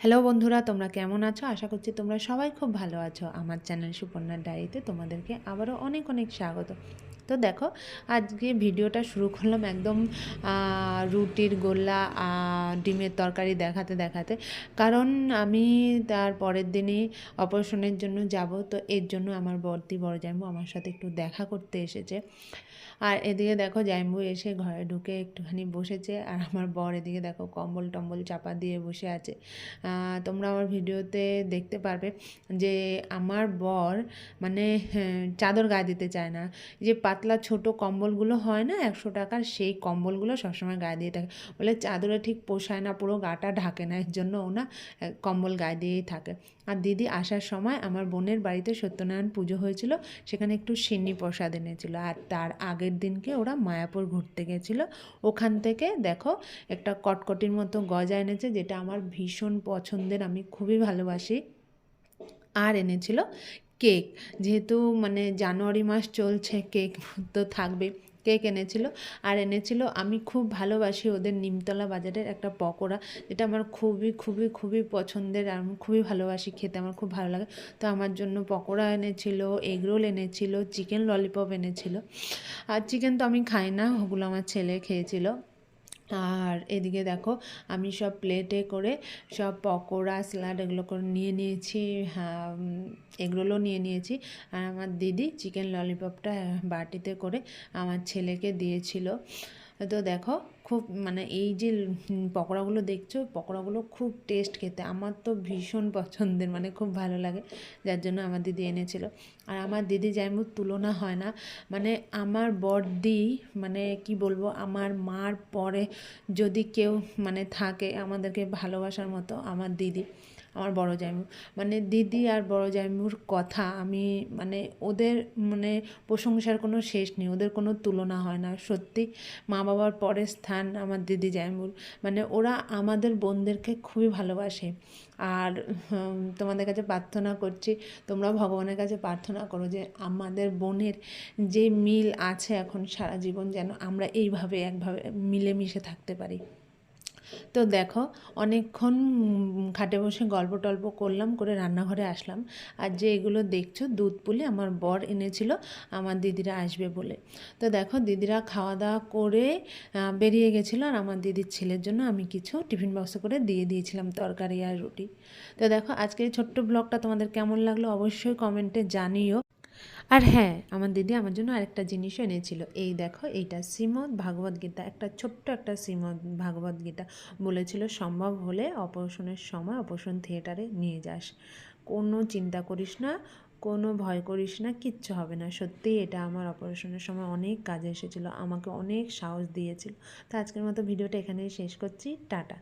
Hello বন্ধুরা, তোমরা কেমন আছো? আশা করছি তোমরা সবাই খুব ভালো আছো। আমার চ্যানেল সুপর্ণার ডায়েরিতে তোমাদেরকে আবারও অনেক অনেক স্বাগত। তো দেখো আজকে ভিডিওটা শুরু করলাম একদম রুটির গোল্লা ডিমের তরকারি দেখাতে দেখাতে। কারণ আমি তার পরের দিনই অপারেশনের জন্য যাব তো এর জন্য আমার বর্তি বড় জাম্বু আমার সাথে একটু দেখা করতে এসেছে। আর এদিকে দেখো জাম্বু এসে ঘরে ঢুকে একটুখানি বসেছে আর আমার বর এদিকে দেখো কম্বল টম্বল চাপা দিয়ে বসে আছে। তোমরা আমার ভিডিওতে দেখতে পারবে যে আমার বর মানে হ্যাঁ, চাদর গায়ে দিতে চায় না। যে পাতলা ছোট কম্বলগুলো হয় না? একশো টাকার সেই কম্বলগুলো সবসময় গায়ে দিয়ে থাকে। বলে চাদরে ঠিক পোষায় না, পুরো গাটা ঢাকে না, এর জন্য ওনা কম্বল গায়ে দিয়েই থাকে। আর দিদি আসার সময় আমার বোনের বাড়িতে সত্যনারায়ণ পুজো হয়েছিল, সেখানে একটু সিন্নি প্রসাদ এনেছিল। আর তার আগের দিনকে ওরা মায়াপুর ঘুরতে গেছিল। ওখান থেকে দেখো, একটা কটকটির মতো গজা এনেছে, যেটা আমার ভীষণ পছন্দের, আমি খুবই ভালোবাসি। আর এনেছিল কেক। যেহেতু মানে জানুয়ারি মাস চলছে, কেক তো থাকবে। কেক এনেছিল। আর এনেছিল, আমি খুব ভালোবাসি ওদের নিমতলা বাজারের একটা পকোড়া। যেটা আমার খুবই খুবই খুবই পছন্দের আর আমি খুবই ভালোবাসি খেতে, আমার খুব ভালো লাগে। তো আমার জন্য পকোড়া এনেছিল এগরোল এনেছিল, চিকেন ললিপপ এনেছিল। আর চিকেন তো আমি খাই না, ওগুলো আমার ছেলে খেয়েছিল। আর এদিকে দেখো, আমি সব প্লেটে করে সব পকোড়া স্যালাড এগুলো করে নিয়ে নিয়েছি এগুলো নিয়ে নিয়েছি। আর আমার দিদি চিকেন ললিপপটা বাটিতে করে আমার ছেলেকে দিয়েছিল। তো দেখো খুব মানে এই যে পকোড়াগুলো দেখছ, পকোড়াগুলো খুব টেস্ট খেতে। আমার তো ভীষণ পছন্দের মানে খুব ভালো লাগে। যার জন্য আমার দিদি এনেছিল। আর আমার দিদি যেমন তুলনা হয় না মানে আমার বড়দি মানে কি বলব, আমার মার পরে যদি কেউ মানে থাকে আমাদেরকে ভালোবাসার মতো, আমার দিদি, আমার বড় জামাইবু মানে দিদি আর বড় জামাইবুর কথা আমি মানে ওদের মানে প্রশংসার কোনো শেষ নেই, ওদের কোনো তুলনা হয় না। সত্যি মা বাবার পরে স্থান আমার দিদি জামাইবুর মানে ওরা আমাদের বোনদেরকে খুবই ভালোবাসে। আর তোমাদের কাছে প্রার্থনা করছি তোমরা ভগবানের কাছে প্রার্থনা করো যে আমাদের বোনের যে মিল আছে এখন সারা জীবন যেন আমরা এইভাবে একভাবে মিলেমিশে থাকতে পারি। তো দেখো, অনেকক্ষণ খাটে বসে গল্প টল্প করলাম, করে রান্নাঘরে আসলাম। আর যে এগুলো দেখছ, দুধ পুলি আমার বর এনেছিল, আমার দিদিরা আসবে বলে। তো দেখো, দিদিরা খাওয়া দাওয়া করে বেরিয়ে গেছিল আর আমার দিদির ছেলের জন্য আমি কিছু টিফিন বক্সে করে দিয়ে দিয়েছিলাম তরকারি আর রুটি। তো দেখো, আজকের ছোট্ট ব্লগটা তোমাদের কেমন লাগল অবশ্যই কমেন্টে জানিও। আর হ্যাঁ আমার দিদি আমার জন্য আরেকটা জিনিসও এনেছিল। এই দেখো, এইটা শ্রীমদ্ ভাগবত গীতা, একটা ছোট্ট একটা শ্রীমদ ভাগবত গীতা বলেছিল, সম্ভব হলে অপারেশনের সময় অপারেশন থিয়েটারে নিয়ে যাস। কোনো চিন্তা করিস না, কোনো ভয় করিস না, কিচ্ছু হবে না। সত্যিই এটা আমার অপারেশনের সময় অনেক কাজে এসেছিল, আমাকে অনেক সাহস দিয়েছিল। তো আজকের মতো ভিডিওটা এখানেই শেষ করছি। টাটা।